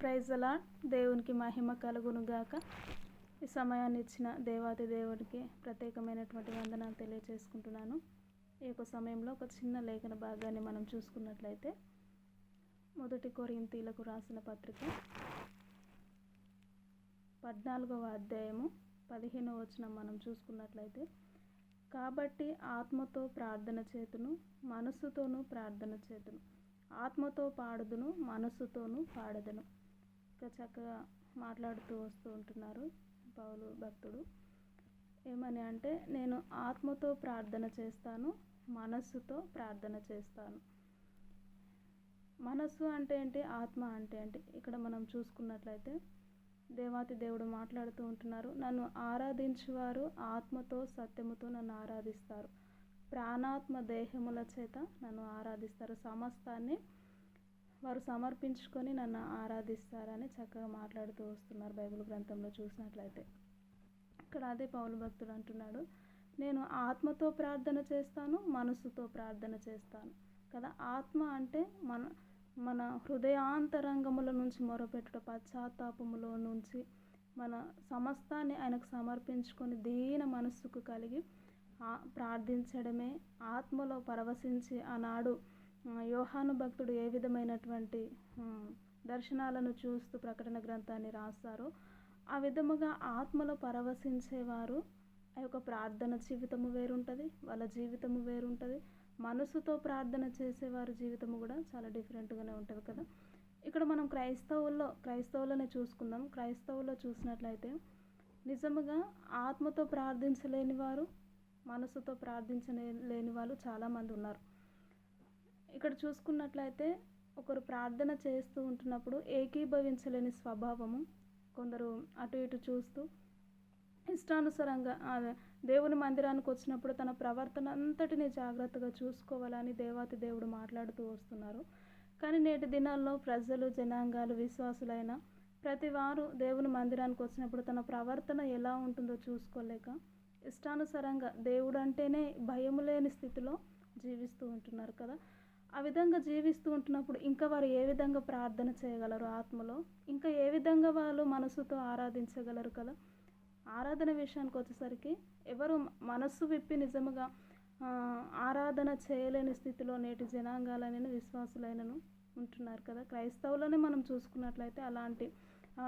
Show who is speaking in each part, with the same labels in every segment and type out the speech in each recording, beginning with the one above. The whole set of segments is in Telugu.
Speaker 1: ప్రైజ్ అలా. దేవునికి మహిమ కలుగును గాక. ఈ సమయాన్ని ఇచ్చిన దేవాది దేవుడికి ప్రత్యేకమైనటువంటి వందనాలు తెలియజేసుకుంటున్నాను ఈ యొక్క సమయంలో ఒక చిన్న లేఖన భాగాన్ని మనం చూసుకున్నట్లయితే మొదటి కొరింతీలకు రాసిన పత్రిక పద్నాలుగవ అధ్యాయము పదిహేనవ వచనం మనం చూసుకున్నట్లయితే కాబట్టి ఆత్మతో ప్రార్థన చేతును మనస్సుతోనూ ప్రార్థన చేతును. ఆత్మతో పాడదును మనస్సుతోనూ పాడదును. ఇంకా చక్కగా మాట్లాడుతూ వస్తూ ఉంటున్నారు పౌలు భక్తుడు. ఏమని అంటే నేను ఆత్మతో ప్రార్థన చేస్తాను మనస్సుతో ప్రార్థన చేస్తాను. మనస్సు అంటే ఏంటి? ఆత్మ అంటే ఏంటి? ఇక్కడ మనం చూసుకున్నట్లయితే దేవాతి దేవుడు మాట్లాడుతూ ఉంటున్నారు నన్ను ఆరాధించేవారు ఆత్మతో సత్యముతో నన్ను ఆరాధిస్తారు. ప్రాణాత్మ దేహముల చేత నన్ను ఆరాధిస్తారు. సమస్తాన్ని వారు సమర్పించుకొని నన్ను ఆరాధిస్తారని చక్కగా మాట్లాడుతూ వస్తున్నారు బైబిల్ గ్రంథంలో చూసినట్లయితే. ఇక్కడ అదే పౌలు భక్తుడు అంటున్నాడు నేను ఆత్మతో ప్రార్థన చేస్తాను మనసుతో ప్రార్థన చేస్తాను. కదా ఆత్మ అంటే మన మన హృదయాంతరంగముల నుంచి మొరపెట్టుట పశ్చాత్తాపములో నుంచి మన సమస్తాన్ని ఆయనకు సమర్పించుకొని దీన మనస్సుకు కలిగి ప్రార్థించడమే ఆత్మలో పరవశించి ఆనాడు యోహాను భక్తుడు ఏ విధమైనటువంటి దర్శనాలను చూస్తూ ప్రకటన గ్రంథాన్ని రాస్తారో ఆ విధముగా ఆత్మలో పరవశించేవారు ఆ యొక్క ప్రార్థన జీవితము వేరుంటుంది వాళ్ళ జీవితము వేరుంటుంది మనసుతో ప్రార్థన చేసేవారి జీవితము కూడా చాలా డిఫరెంట్గానే ఉంటుంది కదా. ఇక్కడ మనం క్రైస్తవుల్లో క్రైస్తవులనే చూసుకుందాం. క్రైస్తవుల్లో చూసినట్లయితే నిజముగా ఆత్మతో ప్రార్థించలేని వారు మనసుతో ప్రార్థించలేని వాళ్ళు చాలామంది ఉన్నారు. ఇక్కడ చూసుకున్నట్లయితే ఒకరు ప్రార్థన చేస్తూ ఉంటున్నప్పుడు ఏకీభవించలేని స్వభావము కొందరు అటు ఇటు చూస్తూ ఇష్టానుసారంగా దేవుని మందిరానికి వచ్చినప్పుడు తన ప్రవర్తన అంతటిని జాగ్రత్తగా చూసుకోవాలని దేవాతి దేవుడు మాట్లాడుతూ వస్తున్నారు. కానీ నేటి దినాల్లో ప్రజలు జనాంగాలు విశ్వాసులైన ప్రతి వారు దేవుని మందిరానికి వచ్చినప్పుడు తన ప్రవర్తన ఎలా ఉంటుందో చూసుకోలేక ఇష్టానుసారంగా దేవుడు అంటేనే భయము లేని స్థితిలో జీవిస్తూ ఉంటున్నారు కదా. ఆ విధంగా జీవిస్తూ ఉంటున్నప్పుడు ఇంకా వారు ఏ విధంగా ప్రార్థన చేయగలరు ఆత్మలో? ఇంకా ఏ విధంగా వాళ్ళు మనసుతో ఆరాధించగలరు కదా? ఆరాధన విషయానికి వచ్చేసరికి ఎవరు మనస్సు విప్పి నిజముగా ఆరాధన చేయలేని స్థితిలో నేటి జనాంగాలైన విశ్వాసులైనను ఉంటున్నారు కదా? క్రైస్తవులనే మనం చూసుకున్నట్లయితే అలాంటి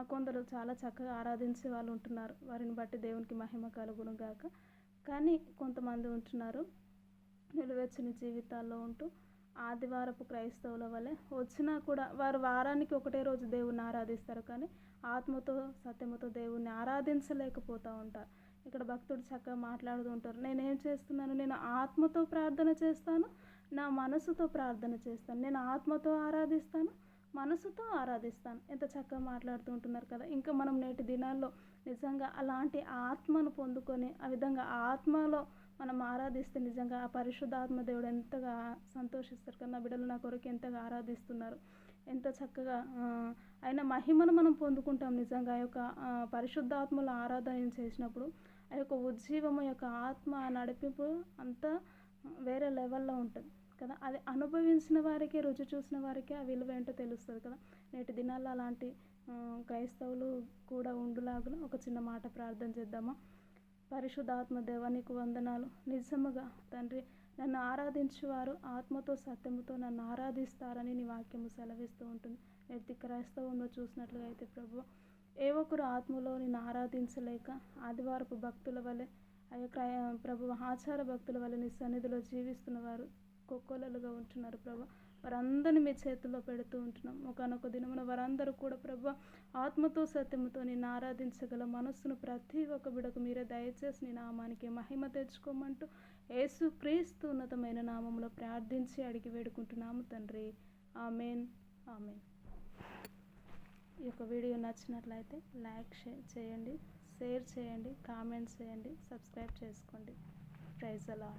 Speaker 1: కొందరు చాలా చక్కగా ఆరాధించే వాళ్ళు ఉంటున్నారు. వారిని బట్టి దేవునికి మహిమ కలుగును గాక. కానీ కొంతమంది ఉంటున్నారు. నిలువెచ్చని జీవితాల్లో ఉంటూ ఆదివారపు క్రైస్తవుల వల్లే వచ్చినా కూడా వారు వారానికి ఒకటే రోజు దేవుణ్ణి ఆరాధిస్తారు. కానీ ఆత్మతో సత్యముతో దేవుణ్ణి ఆరాధించలేకపోతూ ఉంటారు. ఇక్కడ భక్తుడు చక్కగా మాట్లాడుతూ ఉంటారు. నేనేం చేస్తున్నాను? నేను ఆత్మతో ప్రార్థన చేస్తాను నా మనసుతో ప్రార్థన చేస్తాను. నేను ఆత్మతో ఆరాధిస్తాను మనసుతో ఆరాధిస్తాను. ఎంత చక్కగా మాట్లాడుతూ ఉంటున్నారు కదా. ఇంకా మనం నేటి దినాల్లో నిజంగా అలాంటి ఆత్మను పొందుకొని ఆ విధంగా ఆత్మలో మనం ఆరాధిస్తే నిజంగా ఆ పరిశుద్ధాత్మ దేవుడు ఎంతగా సంతోషిస్తారు కదా నా బిడ్డలు నా కొరకు ఎంతగా ఆరాధిస్తున్నారు. ఎంత చక్కగా ఆయన మహిమను మనం పొందుకుంటాం నిజంగా. ఆ యొక్క పరిశుద్ధాత్మల ఆరాధన చేసినప్పుడు ఆ యొక్క ఉజ్జీవము యొక్క ఆత్మ నడిపింపు అంతా వేరే లెవెల్లో ఉంటుంది కదా. అది అనుభవించిన వారికి రుచి చూసిన వారికి ఆ విలువ ఏంటో తెలుస్తుంది కదా. నేటి దినాల్లో అలాంటి క్రైస్తవులు కూడా ఉండులాగున ఒక చిన్న మాట ప్రార్థన చేద్దామా? పరిశుద్ధాత్మ దేవానికి వందనాలు. నిజముగా తండ్రి నన్ను ఆరాధించేవారు ఆత్మతో సత్యముతో నన్ను ఆరాధిస్తారని నీ వాక్యము సెలవిస్తూ ఉంటుంది. నేటి క్రైస్తవంలో చూసినట్లుగా అయితే ప్రభు ఏ ఒక్కరు ఆత్మలో నేను ఆరాధించలేక ఆదివారపు భక్తుల వలె అయ్యా క్రయ ప్రభు ఆచార భక్తుల వలె నీ సన్నిధిలో జీవిస్తున్న వారు కొక్కోలలుగా ఉంటున్నారు ప్రభు. వారందరిని మీ చేతుల్లో పెడుతూ ఉంటున్నాం. ఒకనొక దినమున వారందరూ కూడా ప్రభు ఆత్మతో సత్యముతో నేను ఆరాధించగల మనస్సును ప్రతి ఒక్క బిడకు మీరే దయచేసి నీ నామానికి మహిమ తెచ్చుకోమంటూ యేసు క్రీస్తు ఉన్నతమైన నామంలో ప్రార్థించి అడిగి వేడుకుంటున్నాము తండ్రి. ఆమెన్. ఆమెన్. ఈ యొక్క వీడియో నచ్చినట్లయితే లైక్ చేయండి షేర్ చేయండి కామెంట్స్ చేయండి సబ్స్క్రైబ్ చేసుకోండి. ప్రైజ్ అలా